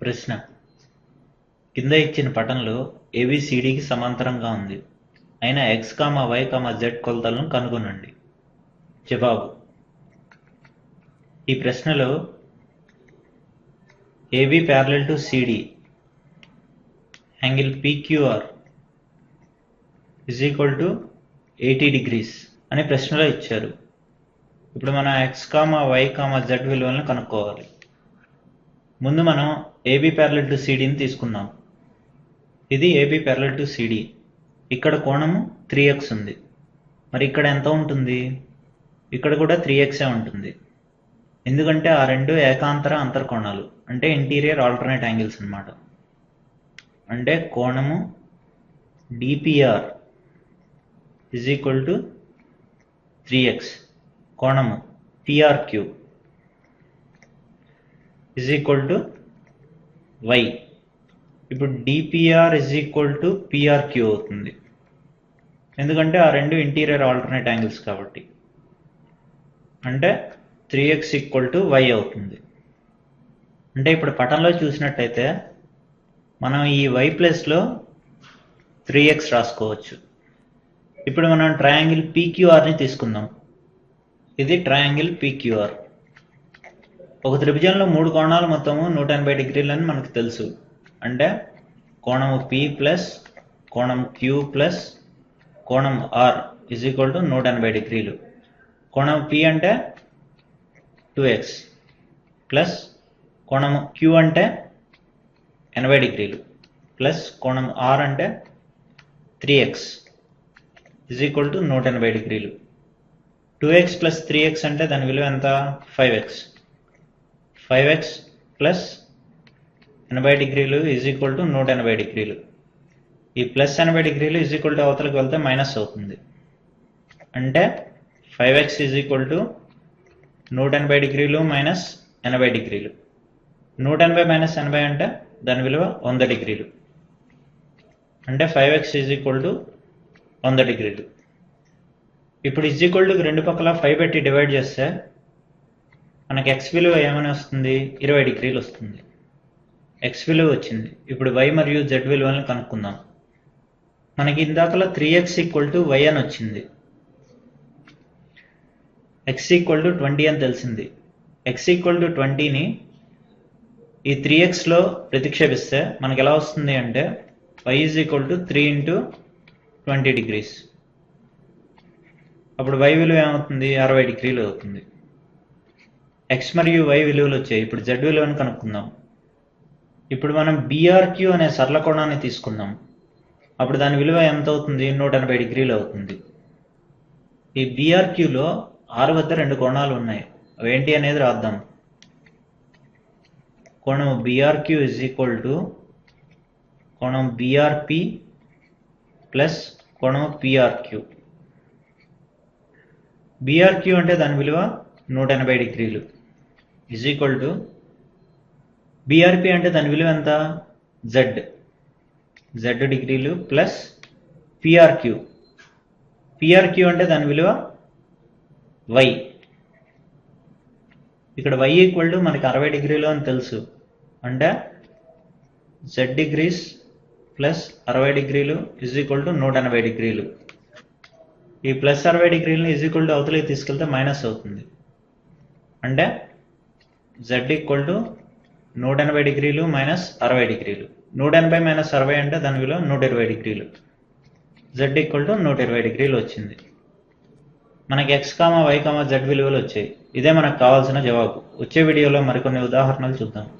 ప్రశ్న. కింద ఇచ్చిన పటంలో ఏబిసిడికి సమాంతరంగా ఉంది. అయిన X comma Y comma Z కొలతలను కనుగొనండి. జవాబు. ఈ ప్రశ్నలో AB parallel to CD angle PQR is equal to eighty degrees అనే ప్రశ్నలో ఇచ్చారు. ఇప్పుడు మనం X comma Y comma Z విలువలను కనుక్కోవాలి. ముందు మనం ఏబీ ప్యారలల్ టు సిడీని తీసుకుందాం. ఇది ఏబీ ప్యారలల్ టు సిడి ఇక్కడ కోణము త్రీ ఎక్స్ ఉంది. మరి ఇక్కడ ఎంత ఉంటుంది? ఇక్కడ కూడా త్రీ ఎక్సే ఉంటుంది. ఎందుకంటే ఆ రెండు ఏకాంతర అంతర్కోణాలు అంటే ఇంటీరియర్ ఆల్టర్నేట్ యాంగిల్స్ అన్నమాట. అంటే కోణము DPR is equal to three X కోణము PRQ is equal to Y? ఇప్పుడు DPR is equal to PR Q అవుతుంది. ఎందుకంటే ఆ రెండు ఇంటీరియర్ ఆల్టర్నేట్ యాంగిల్స్ కాబట్టి. అంటే three X equal to Y అవుతుంది. అంటే ఇప్పుడు పటంలో చూసినట్టయితే మనం ఈ వై ప్లస్లో త్రీ ఎక్స్ రాసుకోవచ్చు. ఇప్పుడు మనం ట్రయాంగిల్ పీక్యూఆర్ని తీసుకుందాం. ఇది ట్రయాంగిల్ పీక్యూఆర్ ఒక త్రిభుజంలో మూడు కోణాలు మొత్తము నూట ఎనభై డిగ్రీలు అని మనకు తెలుసు. అంటే కోణము పి ప్లస్ కోణం క్యూ ప్లస్ కోణం ఆర్ ఇజ్ ఈక్వల్ టు నూట ఎనభై డిగ్రీలు. కోణం పి అంటే టూ ఎక్స్ ప్లస్ కోణం క్యూ అంటే ఎనభై డిగ్రీలు. ప్లస్ కోణం ఆర్ అంటే three X is equal to నూట ఎనభై డిగ్రీలు. Two X plus three X అంటే దాని విలువ ఎంత? Five X five X plus ఎనభై డిగ్రీలు ఈజ్ ఈక్వల్ టు నూట ఎనభై డిగ్రీలు. ఈ ప్లస్ ఎనభై డిగ్రీలు ఈజ్ ఈక్వల్ టు అవతలకి వెళ్తే మైనస్ అవుతుంది. అంటే five X is equal to నూట ఎనభై డిగ్రీలు మైనస్ ఎనభై డిగ్రీలు. నూట ఎనభై మైనస్ ఎనభై అంటే దాని విలువ వంద డిగ్రీలు. అంటే five X is equal to వంద డిగ్రీలు. ఇప్పుడు ఈజ్ ఈక్వల్ టు రెండు పక్కల ఫైవ్ పెట్టి డివైడ్ చేస్తే మనకి ఎక్స్ విలువ ఏమని వస్తుంది? ఇరవై డిగ్రీలు వస్తుంది. ఎక్స్ విలువ వచ్చింది. ఇప్పుడు వై మరియు జెడ్ విలువలను కనుక్కుందాం. మనకి ఇందాకలో three X equal to Y అని వచ్చింది. ఎక్స్ ఈక్వల్ టు ట్వంటీ అని తెలిసింది. ఎక్స్ ఈక్వల్ టు ట్వంటీని ఈ త్రీ ఎక్స్లో ప్రతిక్షేపిస్తే మనకి ఎలా వస్తుంది అంటే Y is equal to three into twenty degrees అప్పుడు వై విలువ ఏమవుతుంది? అరవై డిగ్రీలు అవుతుంది. ఎక్స్ మరియు వై విలువలు వచ్చాయి. ఇప్పుడు జెడ్ విలువను కనుక్కుందాం. ఇప్పుడు మనం బీఆర్క్యూ అనే సరళ కోణాన్ని తీసుకుందాం. అప్పుడు దాని విలువ ఎంత అవుతుంది? నూట ఎనభై డిగ్రీలు అవుతుంది. ఈ బీఆర్క్యూలో ఆరు వద్ద రెండు కోణాలు ఉన్నాయి. ఏంటి అనేది రాద్దాం. కోణం బీఆర్క్యూ ఇజ్ ఈక్వల్ టు కోణం బీఆర్పి ప్లస్ కోణం పిఆర్క్యూ బీఆర్క్యూ అంటే దాని విలువ నూట ఎనభై డిగ్రీలు. ఈజ్ ఈక్వల్ టు బీఆర్పి అంటే దాని విలువ ఎంత? జెడ్ జెడ్ డిగ్రీలు ప్లస్ పిఆర్క్యూ పిఆర్క్యూ అంటే దాని విలువ వై ఇక్కడ వై ఈక్వల్ టు మనకి అరవై డిగ్రీలు అని తెలుసు. అంటే జెడ్ డిగ్రీస్ ప్లస్ అరవై డిగ్రీలు ఇజ్ ఈక్వల్ టు నూట ఎనభై డిగ్రీలు. ఈ ప్లస్ అరవై డిగ్రీలను ఇజ్ ఈక్వల్ టు అవతలకి తీసుకెళ్తే మైనస్ అవుతుంది. అంటే జెడ్ ఈక్వల్ టు నూట ఎనభై డిగ్రీలు మైనస్ అరవై డిగ్రీలు. నూట ఎనభై మైనస్ అరవై అంటే దాని విలువ నూట ఇరవై డిగ్రీలు. జెడ్ ఈక్వల్ టు నూట ఇరవై డిగ్రీలు వచ్చింది. మనకి X comma Y comma Z విలువలు వచ్చాయి. ఇదే మనకు కావాల్సిన జవాబు. వచ్చే వీడియోలో మరికొన్ని ఉదాహరణలు చూద్దాం.